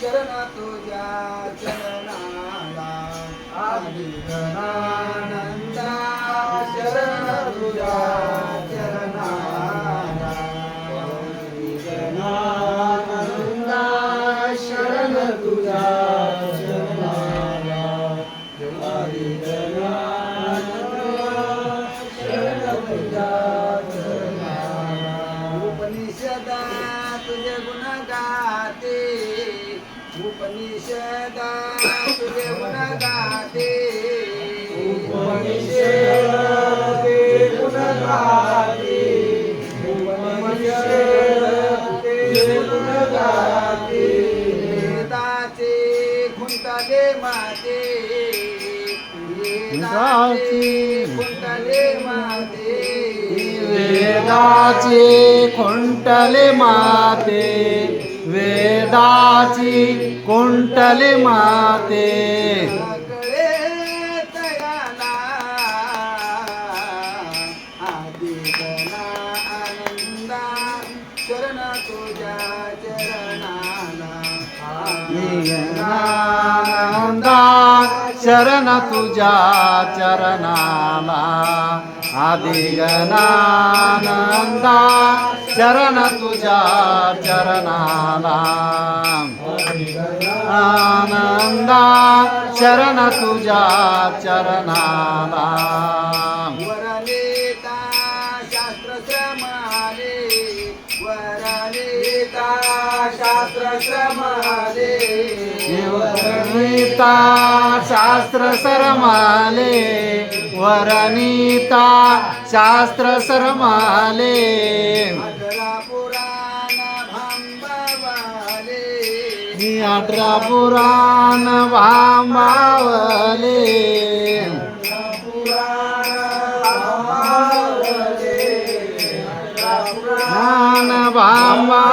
शरण तुझ्या चरणाला शरण तुझ्या चरणाला शरण तुझ्या चरणाला आली गणानंदा तुझ्या चरणाला उपनिषदा तुझे गुण गाते उपनिषदा तुझे गुण गाते उपनिषदे गुण गाते उपनिषदे गुण गाते वेदाचे खुंटाले माते। वेदाचे खुंटाले माते। वेदाची कुंटले माते। वेदाची कुंटले माते. सकळे शरण तुझ्या चरणाला. आदिगणानंदा शरण तुझ्या चरणाला. आनंदा शरण तुझ्या चरणाला. वरलेता शास्त्र श्रमाले वरलेता शास्त्र श्रमाले वरणीता शास्त्र सरमाले वरनीता शास्त्र सरमाले अठरा पुराण भांबावले। अठरा भांबावले।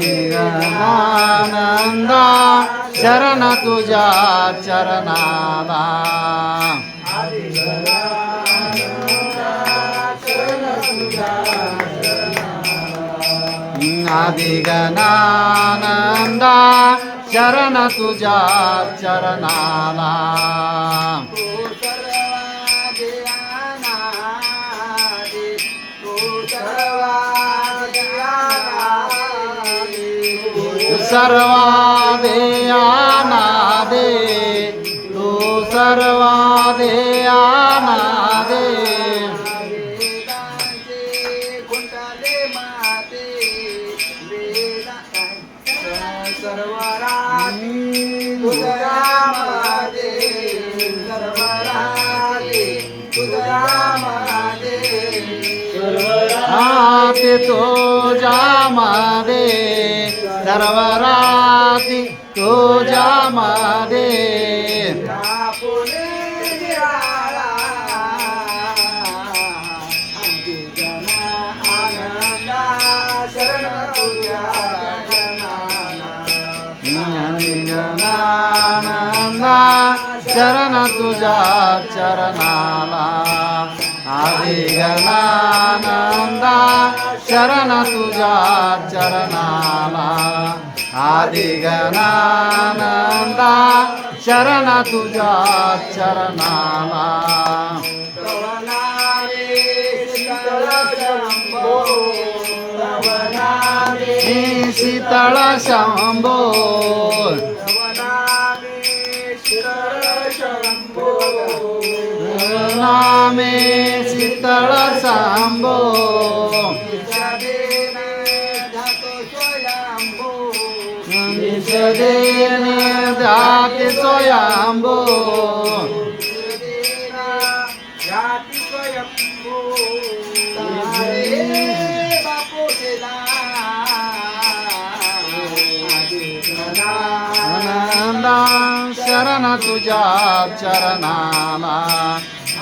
ज्ञान भांबावले आनंदा शरण तुझ्या चरणाला आदिगणानंदा शरण तुझ्या चरणाला सर्वा देयाना दे तू सर्वा देयाना दे. सर्व राती तुझ्यामध्ये आनंदा शरण तुझ्या चरणाला आदिगणानंदा शरण तुझ्या चरणाला. आदिगणानंदा शरण तुझ्या चरणाला. हे शीतळ शंभो. नामे शीतळ शंभो निषदेन जाती स्वयंभो आनंदा शरण तुझ्या चरणाला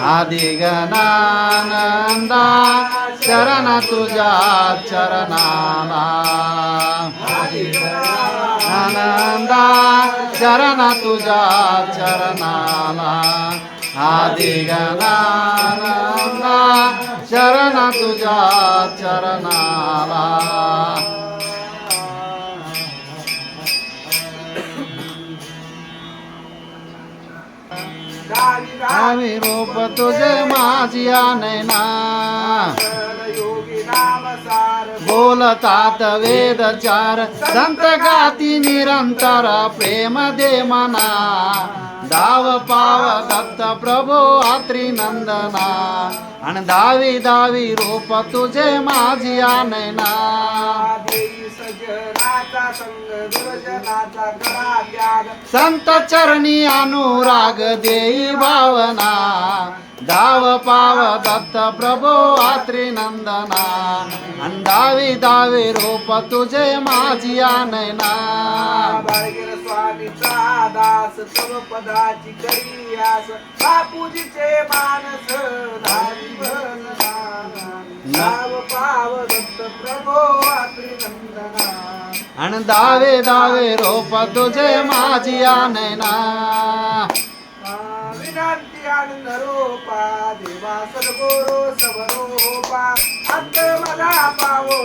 आदिगणानंदा शरण तुझ्या चरणाला. आनंदा शरण तुझ्या चरणाला. आदि गणानंदा शरण तुझ्या चरणाला. गावी आम्ही रूप तुझे माझिया नैना योगी नाम सार बोलतात वेद चार संत गाती निरंतर प्रेम दे मना दाव पाव दत्त प्रभो आत्री नंदना आणि दावी दावी रूप संग दुर्जनाचा करा त्याग संत चरणी अनुराग देई भावना दाव पाव दत्त प्रभो आत्री नंदना आणि दावी रूप तुझे माझी नैना बाळगीर स्वामीचा दास तव पदाची करी आस बापूजीचे मानस धारी भजना नाव पाव दत्त प्रभो आत्री नंदना. आणि दावे दावे रूप तुझे माझी नैना विनंती आनंद रूपा देवा सद्गुरु सबरोपा अंत मला पावो